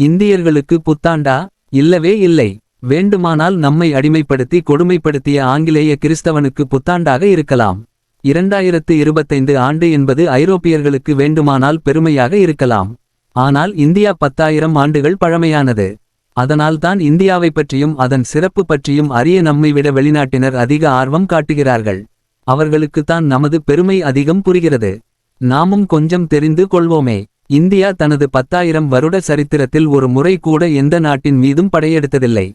இந்தியர்களுக்கு புத்தாண்டா? இல்லவே இல்லை. வேண்டுமானால் நம்மை அடிமைப்படுத்தி கொடுமைப்படுத்திய ஆங்கிலேய கிறிஸ்தவனுக்கு புத்தாண்டாக இருக்கலாம். இரண்டாயிரத்து இருபத்தைந்து ஆண்டு என்பது ஐரோப்பியர்களுக்கு வேண்டுமானால் பெருமையாக இருக்கலாம். ஆனால் இந்தியா பத்தாயிரம் ஆண்டுகள் பழமையானது. அதனால்தான் இந்தியாவைப் பற்றியும் அதன் சிறப்பு பற்றியும் அறிய நம்மை விட வெளிநாட்டினர் அதிக ஆர்வம் காட்டுகிறார்கள். அவர்களுக்குத்தான் நமது பெருமை அதிகம் புரிகிறது. நாமும் கொஞ்சம் தெரிந்து கொள்வோமே. இந்தியா தனது பத்தாயிரம் வருட சரித்திரத்தில் ஒரு முறை கூட எந்த நாட்டின் மீதும் படையெடுத்ததில்லை.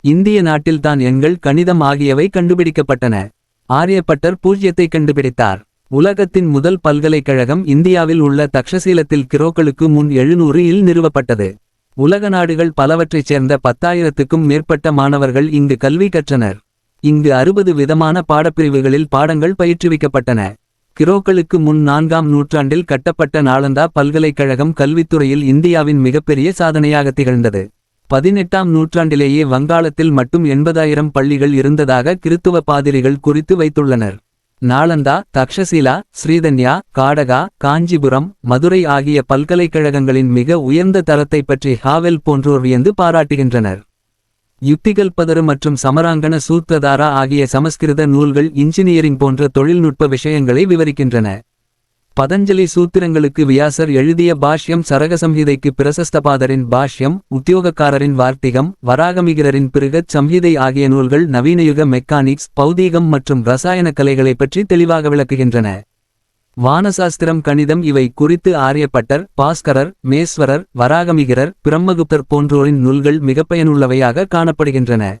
இந்திய நாட்டில்தான் எண்கள் கணிதம் ஆகியவை கண்டுபிடிக்கப்பட்டன. ஆரியப்பட்டர் பூஜ்யத்தை கண்டுபிடித்தார். உலகத்தின் முதல் பல்கலைக்கழகம் இந்தியாவில் உள்ள தக்ஷசீலத்தில் கிரோக்களுக்கு முன் எழுநூறு இல் நிறுவப்பட்டது. உலக நாடுகள் பலவற்றைச் சேர்ந்த பத்தாயிரத்துக்கும் மேற்பட்ட மாணவர்கள் இங்கு கல்வி கற்றனர். இங்கு அறுபது விதமான பாடப்பிரிவுகளில் பாடங்கள் பயிற்றுவிக்கப்பட்டன. கிரோக்களுக்கு முன் நான்காம் நூற்றாண்டில் கட்டப்பட்ட நாளந்தா பல்கலைக்கழகம் கல்வித்துறையில் இந்தியாவின் மிகப்பெரிய சாதனையாக திகழ்ந்தது. பதினெட்டாம் நூற்றாண்டிலேயே வங்காளத்தில் மட்டும் எண்பதாயிரம் பள்ளிகள் இருந்ததாக கிறித்துவ பாதிரிகள் குறித்து வைத்துள்ளனர். நாளந்தா தக்ஷசீலா ஸ்ரீதன்யா காடகா காஞ்சிபுரம் மதுரை ஆகிய பல்கலைக்கழகங்களின் மிக உயர்ந்த தரத்தை பற்றி ஹாவெல் போன்றோர் வியந்து பாராட்டுகின்றனர். யுக்திகல்பதரு மற்றும் சமராங்கன சூத்திரதாரா ஆகிய சமஸ்கிருத நூல்கள் இன்ஜினியரிங் போன்ற தொழில்நுட்ப விஷயங்களை விவரிக்கின்றன. பதஞ்சலி சூத்திரங்களுக்கு வியாசர் எழுதிய பாஷ்யம் சரகசம்ஹிதைக்கு பிரசஸ்தபாதரின் பாஷ்யம் உத்தியோகக்காரரின் வார்த்திகம் வராகமிகிரரின் பிருகத் சம்ஹிதை ஆகிய நூல்கள் நவீனயுக மெக்கானிக்ஸ் பௌதீகம் மற்றும் ரசாயன கலைகளைப் பற்றி தெளிவாக விளக்குகின்றன. வானசாஸ்திரம் கணிதம் இவை குறித்து ஆரியப்பட்டர் பாஸ்கரர் மேஸ்வரர் வராகமிகரர் பிரம்மகுப்தர் போன்றோரின் நூல்கள் மிகப்பயனுள்ளவையாக காணப்படுகின்றன.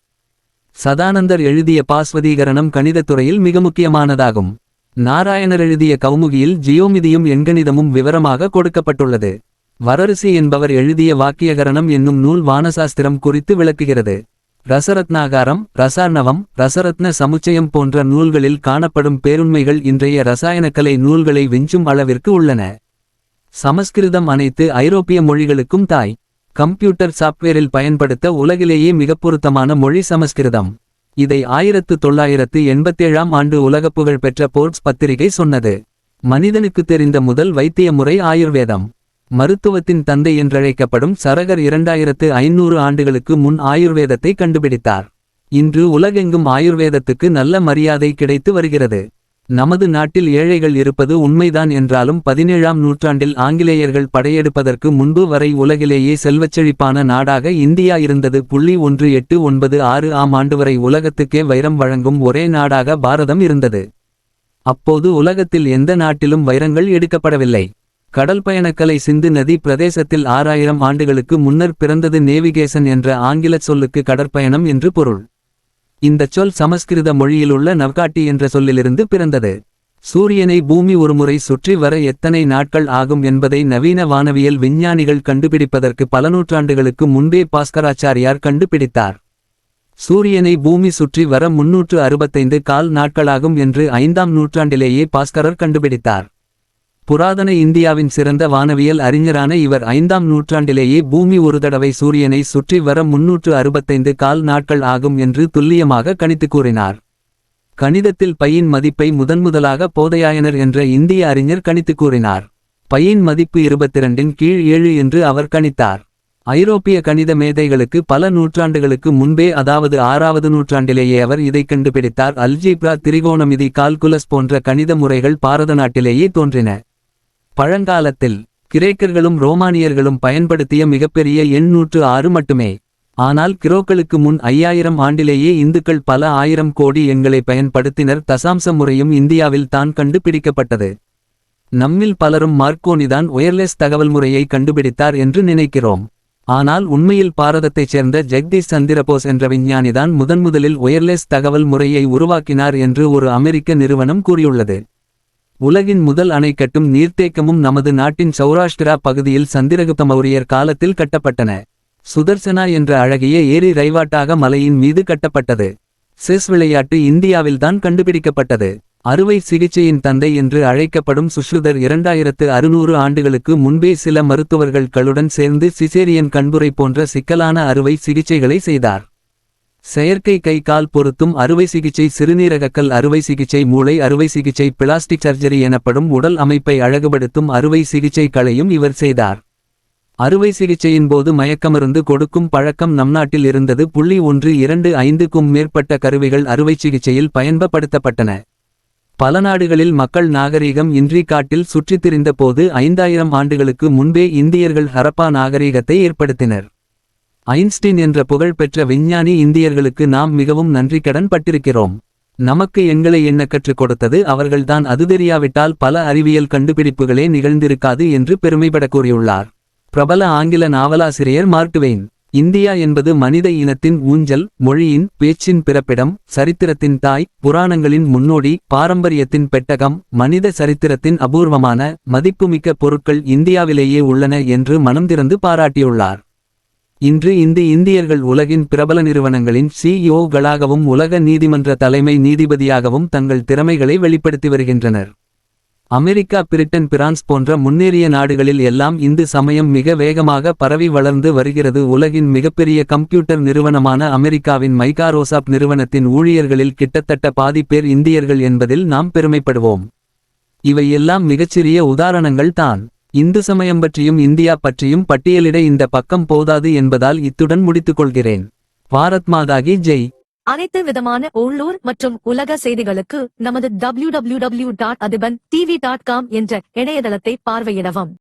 சதானந்தர் எழுதிய பாஸ்வதீகரணம் கணிதத்துறையில் மிக முக்கியமானதாகும். நாராயணர் எழுதிய கௌமுகியில் ஜியோமிதியும் எண்கணிதமும் விவரமாக கொடுக்கப்பட்டுள்ளது. வரரிசி என்பவர் எழுதிய வாக்கியகரணம் என்னும் நூல் வானசாஸ்திரம் குறித்து விளக்குகிறது. ரசரத்னாகாரம் ரசார்ணவம் ரசரத்ன சமுச்சயம் போன்ற நூல்களில் காணப்படும் பேருண்மைகள் இன்றைய ரசாயனக்கலை நூல்களை விஞ்சும் அளவிற்கு உள்ளன. சமஸ்கிருதம் அனைத்து ஐரோப்பிய மொழிகளுக்கும் தாய். கம்ப்யூட்டர் சாப்ட்வேரில் பயன்படுத்த உலகிலேயே மிகப் பொருத்தமான மொழி சமஸ்கிருதம். இதை ஆயிரத்து தொள்ளாயிரத்து எண்பத்தேழாம் ஆண்டு உலகப்புகழ் பெற்ற போர்ட்ஸ் பத்திரிகை சொன்னது. மனிதனுக்கு தெரிந்த முதல் வைத்திய முறை ஆயுர்வேதம். மருத்துவத்தின் தந்தை என்றழைக்கப்படும் சரகர் இரண்டாயிரத்து ஐநூறு ஆண்டுகளுக்கு முன் ஆயுர்வேதத்தை கண்டுபிடித்தார். இன்று உலகெங்கும் ஆயுர்வேதத்துக்கு நல்ல மரியாதை கிடைத்து வருகிறது. நமது நாட்டில் ஏழைகள் இருப்பது உண்மைதான் என்றாலும் பதினேழாம் நூற்றாண்டில் ஆங்கிலேயர்கள் படையெடுப்பதற்கு முன்பு வரை உலகிலேயே செல்வச்செழிப்பான நாடாக இந்தியா இருந்தது. புள்ளி ஒன்று எட்டு ஒன்பது ஆறு ஆம் ஆண்டு வரை உலகத்துக்கே வைரம் வழங்கும் ஒரே நாடாக பாரதம் இருந்தது. அப்போது உலகத்தில் எந்த நாட்டிலும் வைரங்கள் எடுக்கப்படவில்லை. கடல் பயணக்கலை சிந்து நதி பிரதேசத்தில் ஆறாயிரம் ஆண்டுகளுக்கு முன்னர் பிறந்தது நேவிகேசன் என்ற ஆங்கிலச் சொல்லுக்கு கடற்பயணம் என்று பொருள். இந்தச் சொல் சமஸ்கிருத மொழியிலுள்ள நவ்காட்டி என்ற சொல்லிலிருந்து பிறந்தது. சூரியனை பூமி ஒருமுறை சுற்றி வர எத்தனை நாட்கள் ஆகும் என்பதை நவீன வானவியல் விஞ்ஞானிகள் கண்டுபிடிப்பதற்கு பல நூற்றாண்டுகளுக்கு முன்பே பாஸ்கராச்சாரியார் கண்டுபிடித்தார். சூரியனை பூமி சுற்றி வர முன்னூற்று அறுபத்தைந்து கால் நாட்களாகும் என்று ஐந்தாம் நூற்றாண்டிலேயே பாஸ்கரர் கண்டுபிடித்தார். புராதன இந்தியாவின் சிறந்த வானவியல் அறிஞரான இவர் ஐந்தாம் நூற்றாண்டிலேயே பூமி ஒரு தடவை சூரியனை சுற்றி வர முன்னூற்று அறுபத்தைந்து கால் நாட்கள் ஆகும் என்று துல்லியமாக கணித்து கூறினார். கணிதத்தில் பையின் மதிப்பை முதன்முதலாக போதையாயனர் என்ற இந்திய அறிஞர் கணித்து கூறினார். பையின் மதிப்பு இருபத்திரண்டின் கீழ் ஏழு என்று அவர் கணித்தார். ஐரோப்பிய கணித மேதைகளுக்கு பல நூற்றாண்டுகளுக்கு முன்பே அதாவது ஆறாவது நூற்றாண்டிலேயே அவர் இதை கண்டுபிடித்தார். அல்ஜீப்ரா திரிகோணமிதி கால்குலஸ் போன்ற கணித முறைகள் பாரத நாட்டிலேயே தோன்றின. பழங்காலத்தில் கிரேக்கர்களும் ரோமானியர்களும் பயன்படுத்திய மிகப்பெரிய எண் நூற்று ஆறு மட்டுமே. ஆனால் கிரோக்களுக்கு முன் ஐயாயிரம் ஆண்டிலேயே இந்துக்கள் பல ஆயிரம் கோடி எண்களை பயன்படுத்தினர். தசாம்ச முறையும் இந்தியாவில் தான் கண்டுபிடிக்கப்பட்டது. நம்மில் பலரும் மார்க்கோனிதான் ஒயர்லெஸ் தகவல் முறையை கண்டுபிடித்தார் என்று நினைக்கிறோம். ஆனால் உண்மையில் பாரதத்தைச் சேர்ந்த ஜெக்தீஷ் சந்திரபோஸ் என்ற விஞ்ஞானிதான் முதன்முதலில் ஒயர்லெஸ் தகவல் முறையை உருவாக்கினார் என்று ஒரு அமெரிக்க நிறுவனம் கூறியுள்ளது. உலகின் முதல் அணை கட்டும் நீர்த்தேக்கமும் நமது நாட்டின் சௌராஷ்டிரா பகுதியில் சந்திரகுப்த மௌரியர் காலத்தில் கட்டப்பட்டன. சுதர்சனா என்ற அழகிய ஏரி ரைவாட்டாக மலையின் மீது கட்டப்பட்டது. செஸ் விளையாட்டு இந்தியாவில்தான் கண்டுபிடிக்கப்பட்டது. அறுவை சிகிச்சையின் தந்தை என்று அழைக்கப்படும் சுஷ்ருதர் இரண்டாயிரத்து அறுநூறு ஆண்டுகளுக்கு முன்பே சில மருத்துவர்களுடன் சேர்ந்து சிசேரியன் கண்புரை போன்ற சிக்கலான அறுவை சிகிச்சைகளை செய்தார். செயற்கை கை கால் பொருத்தும் அறுவை சிகிச்சை சிறுநீரகக்கல் அறுவை சிகிச்சை மூளை அறுவை சிகிச்சை பிளாஸ்டிக் சர்ஜரி எனப்படும் உடல் அமைப்பை அழகுபடுத்தும் அறுவை சிகிச்சைகளையும் இவர் செய்தார். அறுவை சிகிச்சையின் போது மயக்கமருந்து கொடுக்கும் பழக்கம் நம் நாட்டில் இருந்தது. புள்ளி ஒன்று இரண்டு ஐந்துக்கும் மேற்பட்ட கருவிகள் அறுவை சிகிச்சையில் பயன்படுத்தப்பட்டன. பல நாடுகளில் மக்கள் நாகரீகம் இன்றி காட்டில் சுற்றித் திரிந்த போது ஐந்தாயிரம் ஆண்டுகளுக்கு முன்பே இந்தியர்கள் ஹரப்பா நாகரீகத்தை ஏற்படுத்தினர். ஐன்ஸ்டீன் என்ற புகழ்பெற்ற விஞ்ஞானி இந்தியர்களுக்கு நாம் மிகவும் நன்றிக்கடன் பட்டிருக்கிறோம் நமக்கு எங்களை என்ன கற்றுக் கொடுத்தது அவர்கள்தான் அது தெரியாவிட்டால் பல அறிவியல் கண்டுபிடிப்புகளே நிகழ்ந்திருக்காது என்று பெருமைப்பட கூறியுள்ளார். பிரபல ஆங்கில நாவலாசிரியர் மார்க்டுவெயின் இந்தியா என்பது மனித இனத்தின் ஊஞ்சல் மொழியின் பேச்சின் பிறப்பிடம் சரித்திரத்தின் தாய் புராணங்களின் முன்னோடி பாரம்பரியத்தின் பெட்டகம் மனித சரித்திரத்தின் அபூர்வமான மதிப்புமிக்க பொருட்கள் இந்தியாவிலேயே உள்ளன என்று மனம் திறந்து பாராட்டியுள்ளார். இன்று இந்த இந்தியர்கள் உலகின் பிரபல நிறுவனங்களின் சிஇஓகளாகவும் உலக நீதிமன்ற தலைமை நீதிபதியாகவும் தங்கள் திறமைகளை வெளிப்படுத்தி வருகின்றனர். அமெரிக்கா பிரிட்டன் பிரான்ஸ் போன்ற முன்னேறிய நாடுகளில் எல்லாம் இந்து சமயம் மிக வேகமாக பரவி வளர்ந்து வருகிறது. உலகின் மிகப்பெரிய கம்ப்யூட்டர் நிறுவனமான அமெரிக்காவின் மைகாரோசாப்ட் நிறுவனத்தின் ஊழியர்களில் கிட்டத்தட்ட பாதி பேர் இந்தியர்கள் என்பதில் நாம் பெருமைப்படுவோம். இவை எல்லாம் மிகச்சிறிய உதாரணங்கள் தான். இந்து சமயம் பற்றியும் இந்தியா பற்றியும் பட்டியலிட இந்த பக்கம் போதாது என்பதால் இத்துடன் முடித்துக் கொள்கிறேன் பாரத் மாதாகி ஜெய். அனைத்து விதமான உள்ளூர் மற்றும் உலக செய்திகளுக்கு நமது W W W dot Athiban TV dot com என்ற இணையதளத்தை பார்வையிடவும்.